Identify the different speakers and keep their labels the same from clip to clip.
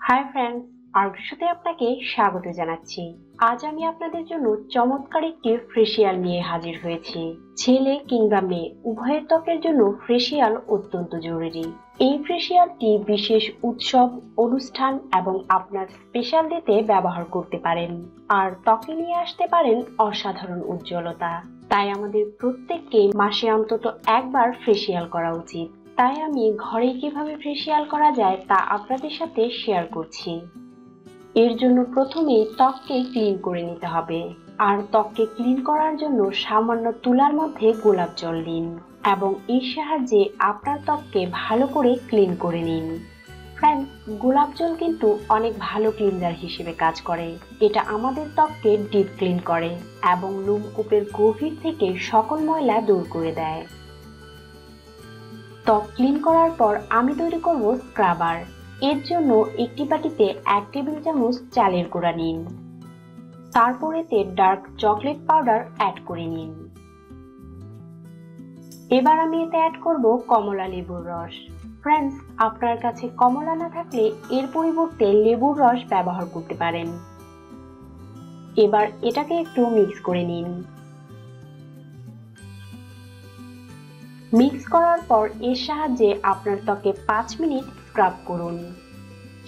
Speaker 1: Hi friends আর্গসাতে আপনাকে স্বাগত জানাচ্ছি। আজ আমি আপনাদের জন্য চমৎকার একটি ফেসিয়াল নিয়ে হাজির হয়েছি। ছেলে কিংবা মেয়ে, উভয়ের ত্বকের জন্য ফেসিয়াল অত্যন্ত জরুরি। এই ফেসিয়ালটি বিশেষ উৎসব, অনুষ্ঠান এবং আপনার স্পেশাল ডেতে ব্যবহার করতে পারেন। আর ত্বকে নিয়ে আসতে পারেন অসাধারণ উজ্জ্বলতা। তাই আমাদের প্রত্যেককে মাসে অন্তত একবার ফেসিয়াল করা উচিত। তাই আমি ঘরে কীভাবে ফেসিয়াল করা যায় তা আপনাদের সাথে শেয়ার করছি। এর জন্য প্রথমেই ত্বককে ক্লিন করে নিতে হবে। আর ত্বককে ক্লিন করার জন্য সামান্য তুলার মধ্যে গোলাপ জল নিন এবং এর সাহায্যে আপনার ত্বককে ভালো করে ক্লিন করে নিন। ফ্রেন্ডস গোলাপ জল কিন্তু অনেক ভালো ক্লিনজার হিসেবে কাজ করে। এটা আমাদের ত্বককে ডিপ ক্লিন করে এবং লোমকূপের গভীর থেকে সকল ময়লা দূর করে দেয়। ত্বক ক্লিন করার পর আমি তৈরি করব স্ক্রাবার। এর জন্য একটি বাটিতে এক টেবিল চামচ চালের গুঁড়া নিন। তারপর এতে ডার্ক চকলেট পাউডার অ্যাড করে নিন। এবার আমি এতে অ্যাড করব কমলা লেবুর রস। ফ্রেন্ডস, আপনার কাছে কমলা না থাকলে এর পরিবর্তে লেবুর রস ব্যবহার করতে পারেন। এবার এটাকে একটু মিক্স করে নিন। মিক্স করার পর এর সাহায্যে আপনার ত্বকে পাঁচ মিনিট স্ক্রাব করুন।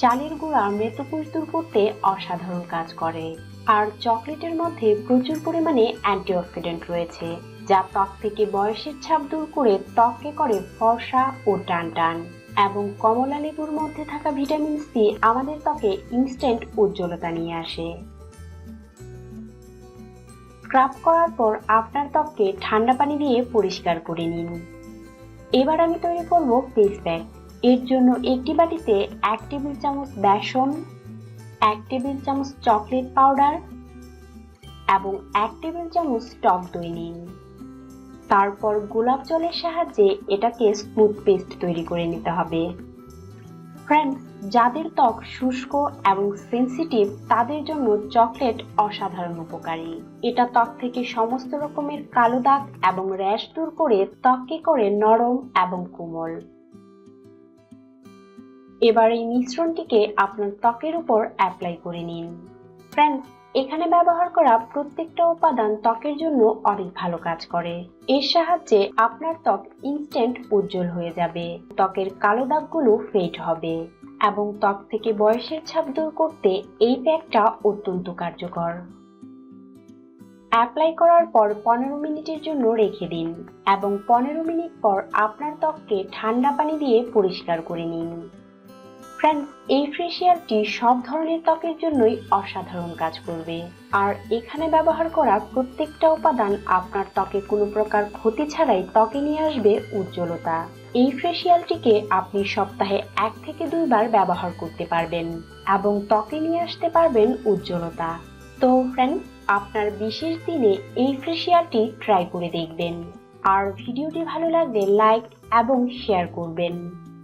Speaker 1: চালের গুঁড়া মৃতকোষ দূর করতে অসাধারণ কাজ করে। আর চকলেটের মধ্যে প্রচুর পরিমাণে অ্যান্টিঅক্সিডেন্ট রয়েছে, যা ত্বক থেকে বয়সের ছাপ দূর করে ত্বককে করে ফর্সা ও টান টান এবং কমলা লেবুর মধ্যে থাকা ভিটামিন সি আমাদের ত্বকে ইনস্ট্যান্ট উজ্জ্বলতা নিয়ে আসে। স্ক্রাব করার পর আপনার ত্বককে ঠান্ডা পানি দিয়ে পরিষ্কার করে নিন। এবার আমি তৈরি করব পেস ব্যাগ। এর জন্য একটি বাটিতে এক টেবিল চামচ বেসন, এক টেবিল চামচ চকলেট পাউডার এবং এক টেবিল চামচ টক দই নিন। তারপর গোলাপ জলের সাহায্যে এটাকে স্মুথ পেস্ট তৈরি করে নিতে হবে। ফ্রেন্ডস যাদের ত্বক শুষ্ক এবং সেন্সিটিভ তাদের জন্য চকলেট অসাধারণ উপকারী। এটা ত্বক থেকে সমস্ত রকমের কালো দাগ এবং র্যাশ দূর করে ত্বককে করে নরম এবং কোমল। এবার এই মিশ্রণটিকে আপনার ত্বকের উপর অ্যাপ্লাই করে নিন। ফ্রেন্ডস এখানে ব্যবহার করা প্রত্যেকটা উপাদান ত্বকের জন্য অনেক ভালো কাজ করে। এর সাহায্যে আপনার ত্বক ইনস্ট্যান্ট উজ্জ্বল হয়ে যাবে, ত্বকের কালো দাগগুলো ফেড হবে এবং ত্বক থেকে বয়সের ছাপ দূর করতে এই প্যাকটা অত্যন্ত কার্যকর। অ্যাপ্লাই করার পর পনেরো মিনিটের জন্য রেখে দিন এবং পনেরো মিনিট পর আপনার ত্বককে ঠান্ডা পানি দিয়ে পরিষ্কার করে নিন। ফ্রেন্ডস এই ফেসিয়ালটি সব ধরনের ত্বকের জন্যই অসাধারণ কাজ করবে। আর এখানে ব্যবহার করা প্রত্যেকটা উপাদান আপনার ত্বকে কোনো প্রকার ক্ষতি ছাড়াই ত্বকে নিয়ে আসবে উজ্জ্বলতা। এই ফেসিয়ালটিকে আপনি সপ্তাহে এক থেকে দুইবার ব্যবহার করতে পারবেন এবং ত্বকে নিয়ে আসতে পারবেন উজ্জ্বলতা। তো ফ্রেন্ডস আপনার বিশেষ দিনে এই ফেসিয়ালটি ট্রাই করে দেখবেন। আর ভিডিওটি ভালো লাগলে লাইক এবং শেয়ার করবেন।